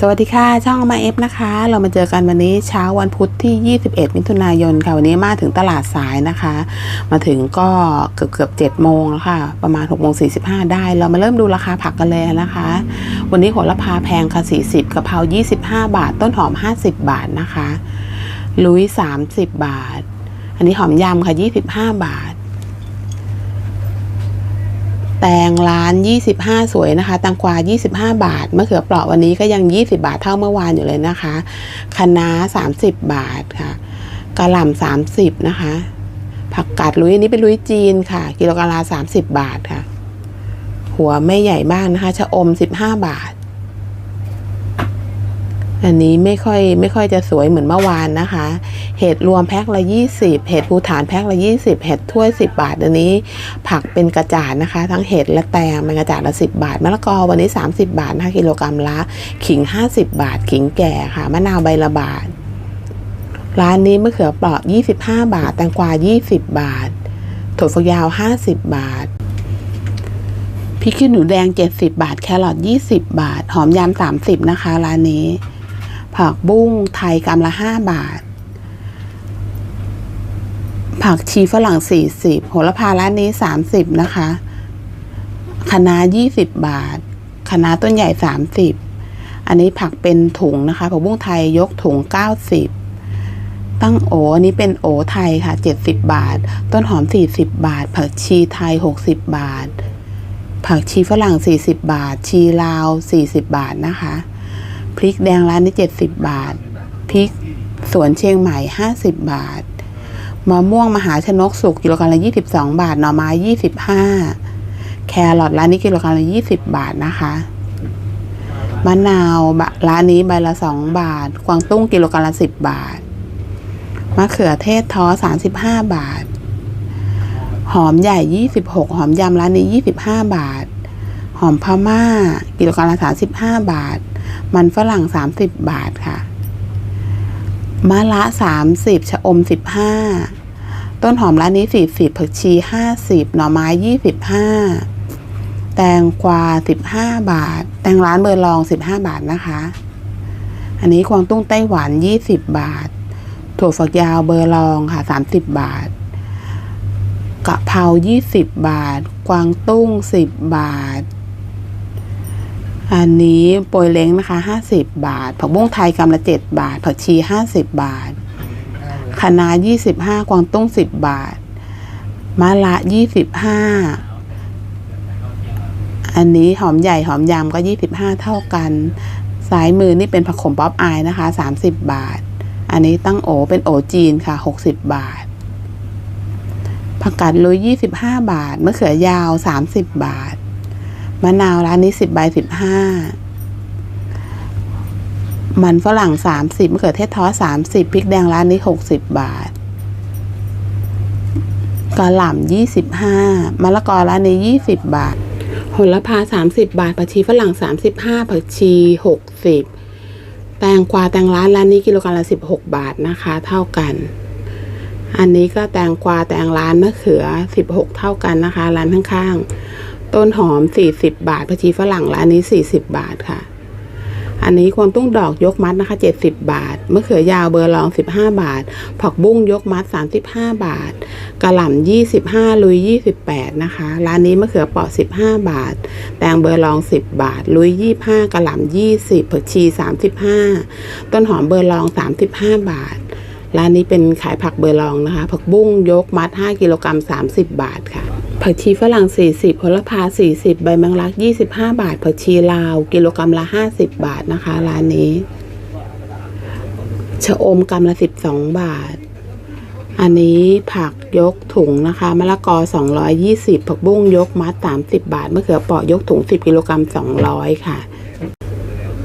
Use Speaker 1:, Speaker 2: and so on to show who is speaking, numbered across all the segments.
Speaker 1: สวัสดีค่ะ ช่องมาเอฟนะคะ เรามาเจอกันวันนี้เช้าวันพุธที่ 21 มิถุนายนค่ะ วันนี้มาถึงตลาดสายนะคะ มาถึงก็เกือบเกือบ7โมงแล้วค่ะ ประมาณ6โมง45ได้ เรามาเริ่มดูราคาผักกันเลยนะคะ วันนี้โหระพาแพงค่ะ 40กะเพรา25 บาท ต้นหอม 50 บาทนะคะ ลุย 30 บาท อันนี้หอมยำค่ะ 25 บาท แตงร้าน 25 สวยนะคะแตงกวา 25 บาทมะเขือเปราะวันนี้ก็ยัง 20 บาทเท่าเมื่อวานอยู่เลยนะคะคะน้า 30 บาทค่ะกะหล่ำ30 นะคะ ผักกาดลุยอันนี้เป็นลุยจีนค่ะ กิโลกะลา30 บาทค่ะ หัวไม่ใหญ่มากนะคะชะอม 15 บาท อันนี้ไม่ค่อยไม่ค่อยจะสวยเหมือนเมื่อวานนะคะ เห็ดรวมแพ็คละ 20 เห็ดภูฐานแพ็คละ 20 เห็ดถ้วย 10 บาท อันนี้ผักเป็นกระจาดนะคะ ทั้งเห็ดและแตงเป็นกระจาดละ 10 บาท มะละกอวันนี้ 30 บาทนะคะกิโลกรัมละ ขิง 50 บาท ขิงแก่ค่ะ มะนาวใบละบาท ร้านนี้มะเขือเปราะ 25 บาท แตงกวา 20 บาทถั่วฝักยาว 50 บาทพริกขี้หนูแดง 70 บาท แครอท20 บาท หอมยำ30 นะคะ ร้านนี้ ผักบุ้งไทยกรัมละ 5 บาท ผักชีฝรั่ง 40 โหระพาร้านนี้ 30 นะคะคะน้า20 บาทคะน้าต้นใหญ่ 30 อันนี้ผักเป็นถุงนะคะ ผักบุ้งไทยยกถุง 90 ตั้งโออันนี้เป็นโอไทยค่ะ 70 บาท ต้นหอม 40 บาท ผักชีไทย 60 บาท ผักชีฝรั่ง 40 บาท ชีลาว 40 บาทนะคะ พริกแดงร้านนี้ 70 บาท พริกสวนเชียงใหม่ 50 บาท มะม่วงมหาชนกสุกกิโลกรัมละ 22 บาท หน่อไม้ 25 แครอทร้านนี้กิโลกรัมละ 20 บาทนะคะ มะนาวร้านนี้ใบละ 2 บาท กวางตุ้งกิโลกรัมละ 10 บาท มะเขือเทศท้อ 35 บาท หอมใหญ่ 26 หอมยำร้านนี้ 25 บาท หอมพม่า กิโลกรัมละ 35 บาท มันฝรั่ง 30 บาทค่ะ มะละสามสิบชะอมสิบห้าต้นหอมร้านนี้สี่สิบผักชีห้าสิบหน่อไม้ยี่สิบห้าแตงกวาสิบห้าบาท แตงร้านเบอร์ลองสิบห้าบาทนะคะ อันนี้กวางตุ้งไต้หวันยี่สิบบาท ถั่วฝักยาวเบอร์ลองค่ะสามสิบบาทกะเพรายี่สิบบาท กวางตุ้งสิบบาท อันนี้โปรยเล้งนะคะ 50 บาท ผักบุ้งไทยกำละ 7 บาท ผักชี 50 บาทคะน้า25 กวางตุ้ง 10 บาทมะละ25 อันนี้หอมใหญ่หอมยำก็ 25 เท่ากัน สายมือนี่เป็นผักขมป๊อปอายนะคะ 30 บาท อันนี้ตั้งโอเป็นโอจีนค่ะ 60 บาท ผักกาดลุย 25 บาทมะเขือยาว 30 บาท มะนาวร้านนี้สิบใบสิบห้ามันฝรั่งสามสิบมะเขือเทศท้อสามสิบพริกแดงร้านนี้หกสิบบาทกะหล่ำยี่สิบห้ามะละกอร้านนี้ยี่สิบบาทโหระพาสามสิบบาทผักชีฝรั่งสามสิบห้าผักชีหกสิบแตงกวาแตงร้านร้านนี้กิโลกรัมละสิบหกบาทนะคะ เท่ากัน อันนี้ก็แตงกวาแตงร้านมะเขือสิบหกเท่ากันนะคะ ร้านข้างๆ ต้นหอม 40 บาทผักชีฝรั่งร้านนี้ 40 บาทค่ะ อันนี้ควงตุ้งดอกยกมัดนะคะ 70 บาทมะเขือยาวเบอร์ลอง 15 บาท ผักบุ้งยกมัด 35 บาทกระหล่ำ25 ลุย 28 นะคะ ร้านนี้มะเขือเปราะ 15 บาท แตงเบอร์ลอง 10 บาท ลุย 25กระหล่ำ20ผักชี 35 ต้นหอมเบอร์ลอง 35 บาท ร้านนี้เป็นขายผักเบอร์ลองนะคะ ผักบุ้งยกมัด 5 กิโลกรัม30 บาทค่ะ ผักชีฝรั่ง 40โหระพา 40 ใบแมงลัก 25 บาท ผักชีลาว กิโลกรัมละ 50 บาทนะคะ ร้านนี้ ชะอมกรัมละ 12 บาท อันนี้ผักยกถุงนะคะ มะละกอ 220 ผักบุ้งยกมัด 30 บาท มะเขือเปาะยกถุง 10 กิโลกรัม200 ค่ะ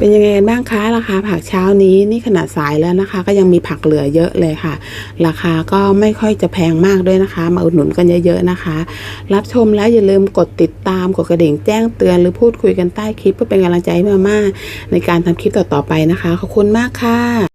Speaker 1: เป็นยังไงกันบ้างคะราคาผักเช้านี้นี่ขนาดสายแล้วนะคะ ก็ยังมีผักเหลือเยอะเลยค่ะ ราคาก็ไม่ค่อยจะแพงมากด้วยนะคะ มาอุดหนุนกันเยอะๆนะคะ รับชมแล้วอย่าลืมกดติดตามกดกระดิ่งแจ้งเตือนหรือพูดคุยกันใต้คลิปเพื่อเป็นกำลังใจให้มาม่าในการทำคลิปต่อๆไปนะคะ ขอบคุณมากค่ะ